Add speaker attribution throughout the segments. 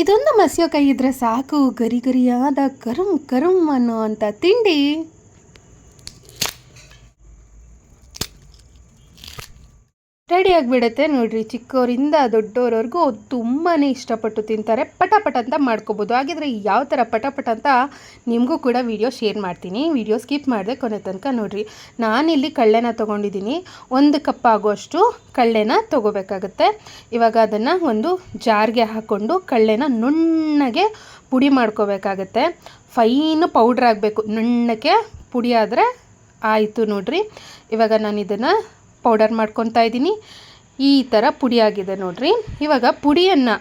Speaker 1: ಇದೊಂದು ಮಸಿಯೋ ಕೈ ಇದ್ರೆ ಸಾಕು ಗರಿ ಗರಿಯಾದ ಕರುಂ ಕರುಮ್ ಅನ್ನೋ ಅಂತ ತಿಂಡಿ. ರೆಡಿ ಆಗಿಬಿಡುತ್ತೆ ನೋಡಿರಿ. ಚಿಕ್ಕವರಿಂದ ದೊಡ್ಡವರವರೆಗೂ ತುಂಬಾ ಇಷ್ಟಪಟ್ಟು ತಿಂತಾರೆ. ಪಟ ಪಟ ಅಂತ ಮಾಡ್ಕೋಬೋದು. ಹಾಗಿದ್ರೆ ಯಾವ ಥರ ಪಟ ಪಟ ಅಂತ ನಿಮಗೂ ಕೂಡ ವಿಡಿಯೋ ಶೇರ್ ಮಾಡ್ತೀನಿ. ವಿಡಿಯೋ ಸ್ಕಿಪ್ ಮಾಡಿದೆ ಕೊನೆ ತನಕ ನೋಡಿರಿ. ನಾನಿಲ್ಲಿ ಕಳ್ಳೆನ ತೊಗೊಂಡಿದ್ದೀನಿ. ಒಂದು ಕಪ್ ಆಗುವಷ್ಟು ಕಳ್ಳೆನ ತೊಗೋಬೇಕಾಗತ್ತೆ. ಇವಾಗ ಅದನ್ನು ಒಂದು ಜಾರ್ಗೆ ಹಾಕ್ಕೊಂಡು ಕಳ್ಳೆನ ನುಣ್ಣಗೆ ಪುಡಿ ಮಾಡ್ಕೋಬೇಕಾಗತ್ತೆ. ಫೈನು ಪೌಡ್ರ್ ಆಗಬೇಕು. ನುಣ್ಣಕ್ಕೆ ಪುಡಿ ಆದರೆ ಆಯಿತು ನೋಡಿರಿ. ಇವಾಗ ನಾನು ಇದನ್ನು ಪೌಡರ್ ಮಾಡ್ಕೊತಾ ಇದ್ದೀನಿ. ಈ ಥರ ಪುಡಿ ಆಗಿದೆ ನೋಡ್ರಿ. ಇವಾಗ ಪುಡಿಯನ್ನು,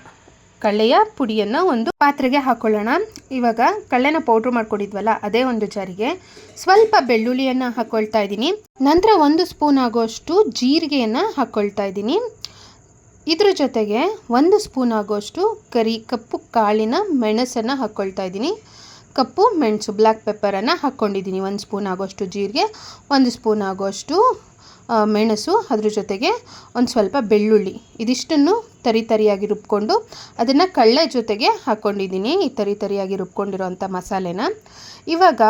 Speaker 1: ಕಳ್ಳೆಯ ಪುಡಿಯನ್ನು ಒಂದು ಪಾತ್ರೆಗೆ ಹಾಕೊಳ್ಳೋಣ. ಇವಾಗ ಕಳ್ಳೆನ ಪೌಡ್ರ್ ಮಾಡ್ಕೊಂಡಿದ್ವಲ್ಲ, ಅದೇ ಒಂದು ಜಾರಿಗೆ. ಸ್ವಲ್ಪ ಬೆಳ್ಳುಳ್ಳಿಯನ್ನು ಹಾಕ್ಕೊಳ್ತಾ ಇದ್ದೀನಿ. ನಂತರ ಒಂದು ಸ್ಪೂನ್ ಆಗೋಷ್ಟು ಜೀರಿಗೆಯನ್ನು ಹಾಕ್ಕೊಳ್ತಾ ಇದ್ದೀನಿ. ಇದ್ರ ಜೊತೆಗೆ ಒಂದು ಸ್ಪೂನ್ ಆಗೋಷ್ಟು ಕರಿ ಕಪ್ಪು ಕಾಳಿನ ಮೆಣಸನ್ನು ಹಾಕ್ಕೊಳ್ತಾ ಇದ್ದೀನಿ. ಕಪ್ಪು ಮೆಣಸು ಬ್ಲ್ಯಾಕ್ ಪೆಪ್ಪರನ್ನು ಹಾಕ್ಕೊಂಡಿದ್ದೀನಿ ಒಂದು ಸ್ಪೂನ್ ಆಗೋಷ್ಟು ಜೀರಿಗೆ, ಒಂದು ಸ್ಪೂನ್ ಆಗೋಷ್ಟು ಮೆಣಸು ಅದ್ರ ಜೊತೆಗೆ ಒಂದು ಸ್ವಲ್ಪ ಬೆಳ್ಳುಳ್ಳಿ ಇದಿಷ್ಟನ್ನು ತರಿ ತರಿಯಾಗಿ ರುಬ್ಕೊಂಡು ಅದನ್ನು ಕಳ್ಳೆ ಜೊತೆಗೆ ಹಾಕ್ಕೊಂಡಿದ್ದೀನಿ ಈ ತರಿ ತರಿಯಾಗಿ ರುಬ್ಕೊಂಡಿರೋಂಥ ಮಸಾಲೆನ. ಇವಾಗ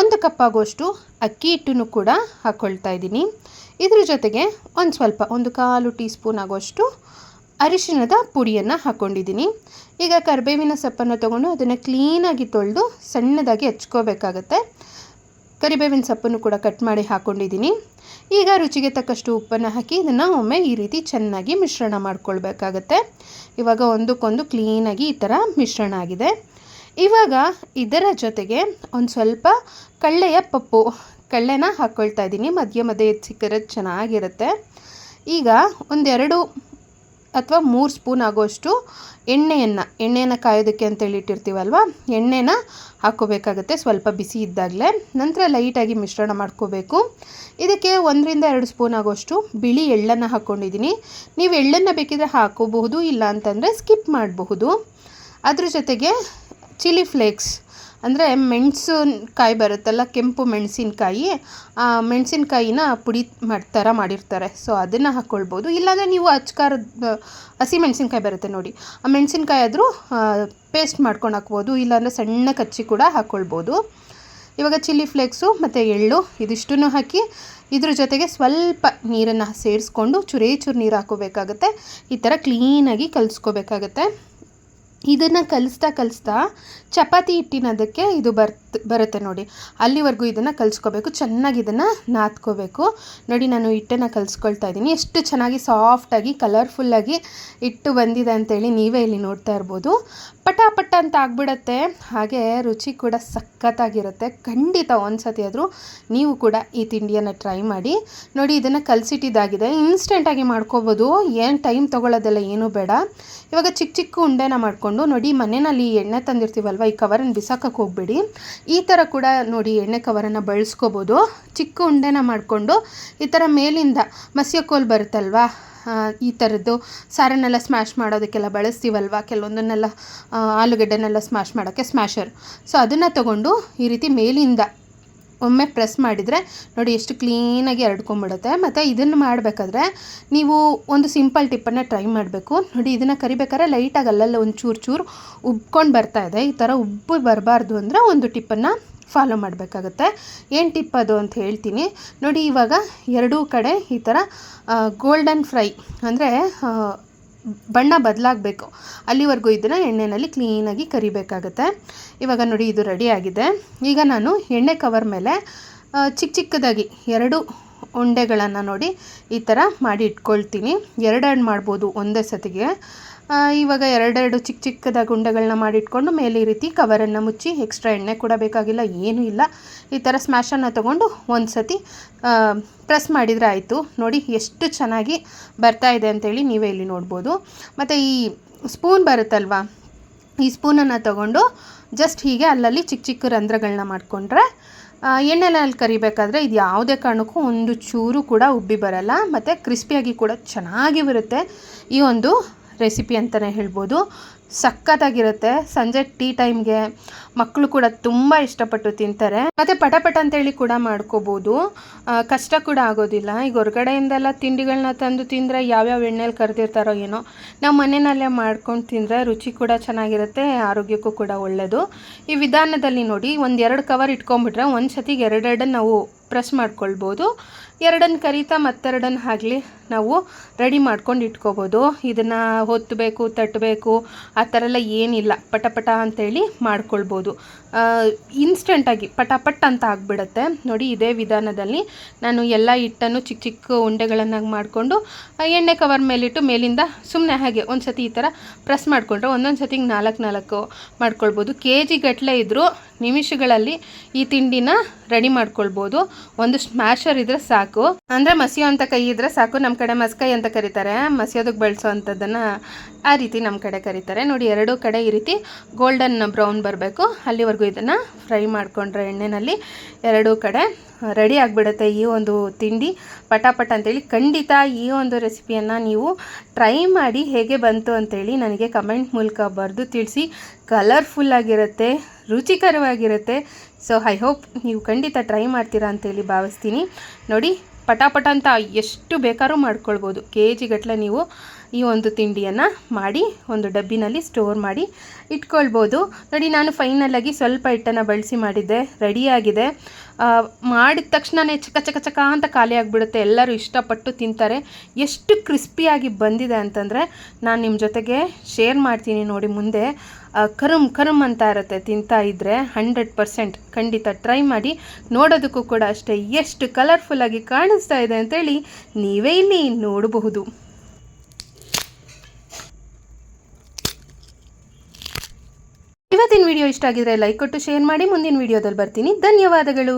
Speaker 1: ಒಂದು ಕಪ್ ಆಗೋಷ್ಟು ಅಕ್ಕಿ ಹಿಟ್ಟನ್ನು ಕೂಡ ಹಾಕ್ಕೊಳ್ತಾ ಇದ್ದೀನಿ. ಇದ್ರ ಜೊತೆಗೆ ಒಂದು ಸ್ವಲ್ಪ ಒಂದು ಕಾಲು ಟೀ ಸ್ಪೂನ್ ಆಗೋಷ್ಟು ಅರಿಶಿನದ ಪುಡಿಯನ್ನು ಹಾಕ್ಕೊಂಡಿದ್ದೀನಿ ಈಗ ಕರಿಬೇವಿನ ಸೊಪ್ಪನ್ನು ತೊಗೊಂಡು ಅದನ್ನು ಕ್ಲೀನಾಗಿ ತೊಳೆದು ಸಣ್ಣದಾಗಿ ಹಚ್ಕೋಬೇಕಾಗತ್ತೆ. ಕರಿಬೇವಿನ ಸೊಪ್ಪನ್ನು ಕೂಡ ಕಟ್ ಮಾಡಿ ಹಾಕ್ಕೊಂಡಿದ್ದೀನಿ ಈಗ ರುಚಿಗೆ ತಕ್ಕಷ್ಟು ಉಪ್ಪನ್ನು ಹಾಕಿ ಇದನ್ನು ಒಮ್ಮೆ ಈ ರೀತಿ ಚೆನ್ನಾಗಿ ಮಿಶ್ರಣ ಮಾಡ್ಕೊಳ್ಬೇಕಾಗತ್ತೆ. ಇವಾಗ ಒಂದಕ್ಕೊಂದು ಕ್ಲೀನಾಗಿ ಈ ಥರ ಮಿಶ್ರಣ ಆಗಿದೆ. ಇವಾಗ ಇದರ ಜೊತೆಗೆ ಒಂದು ಸ್ವಲ್ಪ ಕಳ್ಳೆಯ ಪಪ್ಪು, ಕಳ್ಳೆನ ಹಾಕ್ಕೊಳ್ತಾ ಇದ್ದೀನಿ. ಮಧ್ಯ ಮಧ್ಯೆ ಸಿಕ್ಕರೆ ಚೆನ್ನಾಗಿರುತ್ತೆ. ಈಗ ಒಂದೆರಡು ಅಥವಾ ಮೂರು ಸ್ಪೂನ್ ಆಗೋಷ್ಟು ಎಣ್ಣೆಯನ್ನು ಎಣ್ಣೆಯನ್ನು ಕಾಯೋದಕ್ಕೆ ಅಂತೇಳಿ ಇಟ್ಟಿರ್ತೀವಲ್ವ? ಎಣ್ಣೆನ ಹಾಕ್ಕೋಬೇಕಾಗತ್ತೆ ಸ್ವಲ್ಪ ಬಿಸಿ ಇದ್ದಾಗಲೇ. ನಂತರ ಲೈಟಾಗಿ ಮಿಶ್ರಣ ಮಾಡ್ಕೋಬೇಕು. ಇದಕ್ಕೆ ಒಂದರಿಂದ ಎರಡು ಸ್ಪೂನ್ ಆಗೋಷ್ಟು ಬಿಳಿ ಎಳ್ಳನ್ನು ಹಾಕ್ಕೊಂಡಿದ್ದೀನಿ. ನೀವು ಎಳ್ಳನ್ನು ಬೇಕಿದ್ರೆ ಹಾಕೋಬಹುದು ಇಲ್ಲ ಅಂತಂದರೆ ಸ್ಕಿಪ್ ಮಾಡಬಹುದು. ಅದ್ರ ಜೊತೆಗೆ ಚಿಲ್ಲಿ ಫ್ಲೇಕ್ಸ್ ಅಂದರೆ ಮೆಣಸಿನ್ಕಾಯಿ ಬರುತ್ತಲ್ಲ, ಕೆಂಪು ಮೆಣಸಿನ್ಕಾಯಿ, ಆ ಮೆಣಸಿನ್ಕಾಯಿನ ಪುಡಿ ಮಾಡಿ ಥರ ಮಾಡಿರ್ತಾರೆ. ಸೊ ಅದನ್ನು ಹಾಕ್ಕೊಳ್ಬೋದು ಇಲ್ಲಾಂದರೆ ನೀವು ಅಚ್ಕಾರದ ಹಸಿ ಮೆಣಸಿನ್ಕಾಯಿ ಬರುತ್ತೆ ನೋಡಿ. ಆ ಮೆಣಸಿನ್ಕಾಯಿ ಆದರೂ ಪೇಸ್ಟ್ ಮಾಡ್ಕೊಂಡು ಹಾಕ್ಬೋದು. ಇಲ್ಲಾಂದರೆ ಸಣ್ಣ ಕಚ್ಚಿ ಕೂಡ ಹಾಕ್ಕೊಳ್ಬೋದು ಇವಾಗ ಚಿಲ್ಲಿ ಫ್ಲೇಕ್ಸು ಮತ್ತು ಎಳ್ಳು ಇದಿಷ್ಟನ್ನು ಹಾಕಿ ಇದ್ರ ಜೊತೆಗೆ ಸ್ವಲ್ಪ ನೀರನ್ನು ಸೇರಿಸ್ಕೊಂಡು ಚೂರೇ ಚೂರು ನೀರು ಹಾಕೋಬೇಕಾಗತ್ತೆ. ಈ ಥರ ಕ್ಲೀನಾಗಿ ಕಲಿಸ್ಕೋಬೇಕಾಗತ್ತೆ. ಇದನ್ನು ಕಲಿಸ್ತಾ ಕಲಿಸ್ತಾ ಚಪಾತಿ ಹಿಟ್ಟಿನದಕ್ಕೆ ಇದು ಬರ್ತ್, ಬರುತ್ತೆ ನೋಡಿ. ಅಲ್ಲಿವರೆಗೂ ಇದನ್ನು ಕಲಿಸ್ಕೋಬೇಕು, ಚೆನ್ನಾಗಿ ಇದನ್ನು ನಾದ್ಕೋಬೇಕು. ನೋಡಿ, ನಾನು ಹಿಟ್ಟನ್ನು ಕಲಿಸ್ಕೊಳ್ತಾ ಇದ್ದೀನಿ. ಎಷ್ಟು ಚೆನ್ನಾಗಿ ಸಾಫ್ಟಾಗಿ ಕಲರ್ಫುಲ್ಲಾಗಿ ಹಿಟ್ಟು ಬಂದಿದೆ ಅಂತೇಳಿ ನೀವೇ ಇಲ್ಲಿ ನೋಡ್ತಾ ಇರ್ಬೋದು. ಪಟ ಪಟ ಅಂತ ಆಗ್ಬಿಡತ್ತೆ. ಹಾಗೆ ರುಚಿ ಕೂಡ ಸಖತ್ತಾಗಿರುತ್ತೆ. ಖಂಡಿತ ಒಂದು ಸತಿ ಆದರೂ ನೀವು ಕೂಡ ಈ ತಿಂಡಿಯನ್ನು ಟ್ರೈ ಮಾಡಿ ನೋಡಿ, ಇದನ್ನು ಕಲಿಸಿಟ್ಟಿದ್ದಾಗಿದೆ. ಇನ್ಸ್ಟೆಂಟಾಗಿ ಮಾಡ್ಕೋಬೋದು. ಏನು ಟೈಮ್ ತೊಗೊಳ್ಳೋದೆಲ್ಲ ಏನೂ ಬೇಡ. ಇವಾಗ ಚಿಕ್ಕ ಚಿಕ್ಕ ಉಂಡೆನ ಮಾಡಿಕೊಂಡು ನೋಡಿ, ಮನೆಯಲ್ಲಿ ಎಣ್ಣೆ ತಂದಿರ್ತೀವಲ್ವ? ಈ ಕವರನ್ನು ಬಿಸಾಕಕ್ಕೆ ಹೋಗಬೇಡಿ. ಈ ಥರ ಕೂಡ ನೋಡಿ ಎಣ್ಣೆ ಕವರನ್ನು ಬಳಸ್ಕೋಬೋದು. ಚಿಕ್ಕ ಉಂಡೆನ ಮಾಡಿಕೊಂಡು ಈ ಥರ ಮೇಲಿಂದ ಮಸಿಯೋ ಬರುತ್ತಲ್ವ? ಬರುತ್ತಲ್ವಾ ಈ ಥರದ್ದು ಸಾರನ್ನೆಲ್ಲ ಸ್ಮ್ಯಾಶ್ ಮಾಡೋದಕ್ಕೆಲ್ಲ ಬಳಸ್ತೀವಲ್ವ? ಕೆಲವೊಂದನ್ನೆಲ್ಲ ಆಲೂಗಡ್ಡೆನೆಲ್ಲ ಸ್ಮ್ಯಾಶ್ ಮಾಡೋಕ್ಕೆ ಸ್ಮ್ಯಾಶರ್ ಸೊ ಅದನ್ನು ತಗೊಂಡು ಈ ರೀತಿ ಮೇಲಿಂದ ಒಮ್ಮೆ ಪ್ರೆಸ್ ಮಾಡಿದರೆ ನೋಡಿ ಎಷ್ಟು ಕ್ಲೀನಾಗಿ ಹರಡ್ಕೊಂಬಿಡುತ್ತೆ ಮತ್ತು ಇದನ್ನು ಮಾಡಬೇಕಾದ್ರೆ ನೀವು ಒಂದು ಸಿಂಪಲ್ ಟಿಪ್ಪನ್ನು ಟ್ರೈ ಮಾಡಬೇಕು. ನೋಡಿ ಇದನ್ನು ಕರಿಬೇಕಾದ್ರೆ ಲೈಟಾಗಿ ಅಲ್ಲಲ್ಲ ಒಂದು ಚೂರು ಚೂರು ಉಬ್ಕೊಂಡು ಬರ್ತಾ ಇದೆ. ಈ ಥರ ಉಬ್ಬು ಬರಬಾರ್ದು ಅಂದರೆ ಒಂದು ಟಿಪ್ಪನ್ನು ಫಾಲೋ ಮಾಡಬೇಕಾಗತ್ತೆ. ಏನು ಟಿಪ್ ಅದು ಅಂತ ಹೇಳ್ತೀನಿ. ನೋಡಿ ಇವಾಗ ಎರಡೂ ಕಡೆ ಈ ಥರ ಗೋಲ್ಡನ್ ಫ್ರೈ ಅಂದರೆ ಬಣ್ಣ ಬದಲಾಗಬೇಕು. ಅಲ್ಲಿವರೆಗೂ ಇದನ್ನು ಎಣ್ಣೆಯಲ್ಲಿ ಕ್ಲೀನಾಗಿ ಕರಿಬೇಕಾಗುತ್ತೆ. ಇವಾಗ ನೋಡಿ ಇದು ರೆಡಿಯಾಗಿದೆ ಈಗ ನಾನು ಎಣ್ಣೆ ಕವರ್ ಮೇಲೆ ಚಿಕ್ಕ ಚಿಕ್ಕದಾಗಿ ಎರಡು ಉಂಡೆಗಳನ್ನು ನೋಡಿ ಈ ಥರ ಮಾಡಿ ಇಟ್ಕೊಳ್ತೀನಿ. ಎರಡೆರಡು ಮಾಡ್ಬೋದು ಒಂದೇ ಸತಿಗೆ. ಇವಾಗ ಎರಡೆರಡು ಚಿಕ್ಕ ಚಿಕ್ಕದ ಉಂಡೆಗಳನ್ನ ಮಾಡಿಟ್ಕೊಂಡು ಮೇಲೆ ಈ ರೀತಿ ಕವರನ್ನು ಮುಚ್ಚಿ ಎಕ್ಸ್ಟ್ರಾ ಎಣ್ಣೆ ಕೂಡ ಬೇಕಾಗಿಲ್ಲ, ಏನೂ ಇಲ್ಲ. ಈ ಥರ ಸ್ಮ್ಯಾಶನ್ನು ತೊಗೊಂಡು ಒಂದು ಸತಿ ಪ್ರೆಸ್ ಮಾಡಿದರೆ ಆಯಿತು. ನೋಡಿ ಎಷ್ಟು ಚೆನ್ನಾಗಿ ಬರ್ತಾ ಇದೆ ಅಂತೇಳಿ ನೀವೇ ಇಲ್ಲಿ ನೋಡ್ಬೋದು. ಮತ್ತು ಈ ಸ್ಪೂನ್ ಬರುತ್ತಲ್ವಾ, ಈ ಸ್ಪೂನನ್ನು ತಗೊಂಡು ಜಸ್ಟ್ ಹೀಗೆ ಅಲ್ಲಲ್ಲಿ ಚಿಕ್ಕ ಚಿಕ್ಕ ರಂಧ್ರಗಳನ್ನ ಮಾಡಿಕೊಂಡ್ರೆ ಎಣ್ಣೆಲಲ್ಲಿ ಕರಿಬೇಕಾದ್ರೆ ಇದು ಯಾವುದೇ ಕಾರಣಕ್ಕೂ ಒಂದು ಚೂರು ಕೂಡ ಉಬ್ಬಿ ಬರಲ್ಲ. ಮತ್ತು ಕ್ರಿಸ್ಪಿಯಾಗಿ ಕೂಡ ಚೆನ್ನಾಗಿ ಬರುತ್ತೆ ಈ ಒಂದು ರೆಸಿಪಿ ಅಂತಲೇ ಹೇಳ್ಬೋದು. ಸಖತ್ತಾಗಿರುತ್ತೆ. ಸಂಜೆ ಟೀ ಟೈಮ್ಗೆ ಮಕ್ಕಳು ಕೂಡ ತುಂಬ ಇಷ್ಟಪಟ್ಟು ತಿಂತಾರೆ. ಮತ್ತು ಪಟಪಟ ಅಂತೇಳಿ ಕೂಡ ಮಾಡ್ಕೋಬೋದು. ಕಷ್ಟ ಕೂಡ ಆಗೋದಿಲ್ಲ. ಈಗ ಹೊರಗಡೆಯಿಂದೆಲ್ಲ ತಿಂಡಿಗಳನ್ನ ತಂದು ತಿಂದರೆ ಯಾವ್ಯಾವ ಎಣ್ಣೆಲಿ ಕರೆದಿರ್ತಾರೋ ಏನೋ, ನಾವು ಮನೆಯಲ್ಲೇ ಮಾಡ್ಕೊಂಡು ತಿಂದರೆ ರುಚಿ ಕೂಡ ಚೆನ್ನಾಗಿರುತ್ತೆ, ಆರೋಗ್ಯಕ್ಕೂ ಕೂಡ ಒಳ್ಳೆಯದು ಈ ವಿಧಾನದಲ್ಲಿ ನೋಡಿ, ಒಂದು ಎರಡು ಕವರ್ ಇಟ್ಕೊಂಡ್ಬಿಟ್ರೆ ಒಂದು ಸತಿಗೆ ಎರಡೆರಡನ್ನು ನಾವು ಪ್ರೆಸ್ ಮಾಡ್ಕೊಳ್ಬೋದು. ಎರಡನ್ನು ಕರಿತಾ ಮತ್ತೆರಡನ್ನು ಆಗಲಿ ನಾವು ರೆಡಿ ಮಾಡ್ಕೊಂಡು ಇಟ್ಕೋಬೋದು. ಇದನ್ನು ಹೊತ್ತಬೇಕು ತಟ್ಟಬೇಕು ಥರ ಎಲ್ಲ ಏನಿಲ್ಲ ಪಟ ಪಟ ಅಂತೇಳಿ ಮಾಡ್ಕೊಳ್ಬೋದು. ಇನ್ಸ್ಟೆಂಟಾಗಿ ಪಟಾಪಟ್ ಅಂತ ಆಗಿಬಿಡುತ್ತೆ. ನೋಡಿ, ಇದೇ ವಿಧಾನದಲ್ಲಿ ನಾನು ಎಲ್ಲ ಹಿಟ್ಟನ್ನು ಚಿಕ್ಕ ಚಿಕ್ಕ ಉಂಡೆಗಳನ್ನಾಗಿ ಮಾಡಿಕೊಂಡು ಎಣ್ಣೆ ಕವರ್ ಮೇಲಿಟ್ಟು ಮೇಲಿಂದ ಸುಮ್ಮನೆ ಹಾಗೆ ಒಂದು ಸತಿ ಈ ಥರ ಪ್ರೆಸ್ ಮಾಡಿಕೊಂಡ್ರೆ ಒಂದೊಂದು ಸತಿಗೆ ನಾಲ್ಕು ನಾಲ್ಕು ಮಾಡ್ಕೊಳ್ಬೋದು. ಕೆ ಜಿ ಗಟ್ಟಲೆ ಇದ್ದರೂ ನಿಮಿಷಗಳಲ್ಲಿ ಈ ತಿಂಡಿನ ರೆಡಿ ಮಾಡ್ಕೊಳ್ಬೋದು. ಒಂದು ಸ್ಮ್ಯಾಶರ್ ಇದ್ರೆ ಸಾಕು. ಅಂದರೆ ಮಸಿಯೋ ಅಂತ ಕೈ ಇದ್ರೆ ಸಾಕು. ನಮ್ಮ ಕಡೆ ಮಸ್ಕೈ ಅಂತ ಕರೀತಾರೆ. ಮಸಿಯೋದಕ್ಕೆ ಬಳಸೋ ಅಂಥದ್ದನ್ನು ಆ ರೀತಿ ನಮ್ಮ ಕಡೆ ಕರೀತಾರೆ. ನೋಡಿ, ಎರಡೂ ಕಡೆ ಈ ರೀತಿ ಗೋಲ್ಡನ್ ಬ್ರೌನ್ ಬರಬೇಕು. ಅಲ್ಲಿವರೆಗೂ ಇದನ್ನು ಫ್ರೈ ಮಾಡಿಕೊಂಡ್ರೆ ಎಣ್ಣೆಯಲ್ಲಿ ಎರಡೂ ಕಡೆ ರೆಡಿ ಆಗಿಬಿಡುತ್ತೆ ಈ ಒಂದು ತಿಂಡಿ. ಪಟಾಪಟ ಅಂತೇಳಿ ಖಂಡಿತ ಈ ಒಂದು ರೆಸಿಪಿಯನ್ನು ನೀವು ಟ್ರೈ ಮಾಡಿ ಹೇಗೆ ಬಂತು ಅಂತೇಳಿ ನನಗೆ ಕಮೆಂಟ್ ಮೂಲಕ ಬರೆದು ತಿಳಿಸಿ. ಕಲರ್ಫುಲ್ಲಾಗಿರುತ್ತೆ ರುಚಿಕರವಾಗಿರುತ್ತೆ. ಸೊ ಐ ಹೋಪ್ ನೀವು ಖಂಡಿತ ಟ್ರೈ ಮಾಡ್ತೀರಾ ಅಂತೇಳಿ ಭಾವಿಸ್ತೀನಿ. ನೋಡಿ, ಪಟಾಪಟ ಅಂತ ಎಷ್ಟು ಬೇಕಾದ್ರೂ ಮಾಡ್ಕೊಳ್ಬೋದು. ಕೆ ಜಿ ಗಟ್ಟಲೆ ನೀವು ಈ ಒಂದು ತಿಂಡಿಯನ್ನು ಮಾಡಿ ಒಂದು ಡಬ್ಬಿನಲ್ಲಿ ಸ್ಟೋರ್ ಮಾಡಿ ಇಟ್ಕೊಳ್ಬೋದು. ನೋಡಿ, ನಾನು ಫೈನಲಾಗಿ ಸ್ವಲ್ಪ ಹಿಟ್ಟನ್ನು ಬಳಸಿ ಮಾಡಿದ್ದೆ ರೆಡಿಯಾಗಿದೆ ಮಾಡಿದ ತಕ್ಷಣವೇ ಚಕ ಚಕ ಚಕ ಅಂತ ಖಾಲಿ ಆಗಿಬಿಡುತ್ತೆ. ಎಲ್ಲರೂ ಇಷ್ಟಪಟ್ಟು ತಿಂತಾರೆ. ಎಷ್ಟು ಕ್ರಿಸ್ಪಿಯಾಗಿ ಬಂದಿದೆ ಅಂತಂದರೆ ನಾನು ನಿಮ್ಮ ಜೊತೆಗೆ ಶೇರ್ ಮಾಡ್ತೀನಿ ನೋಡಿ ಮುಂದೆ. ಕರುಮ್ ಕರುಮ್ ಅಂತ ಇರುತ್ತೆ, ತಿಂತಾ ಇದ್ದರೆ ಹಂಡ್ರೆಡ್ ಪರ್ಸೆಂಟ್ ಖಂಡಿತ ಟ್ರೈ ಮಾಡಿ. ನೋಡೋದಕ್ಕೂ ಕೂಡ ಅಷ್ಟೇ ಎಷ್ಟು ಕಲರ್ಫುಲ್ಲಾಗಿ ಕಾಣಿಸ್ತಾ ಇದೆ ಅಂತೇಳಿ ನೀವೇ ಇಲ್ಲಿ ನೋಡಬಹುದು. ಇವತ್ತಿನ ವಿಡಿಯೋ ಇಷ್ಟ ಆಗಿದ್ರೆ ಲೈಕ್ ಕೊಟ್ಟು ಶೇರ್ ಮಾಡಿ ಮುಂದಿನ ವಿಡಿಯೋದಲ್ಲಿ ಬರ್ತೀನಿ. ಧನ್ಯವಾದಗಳು.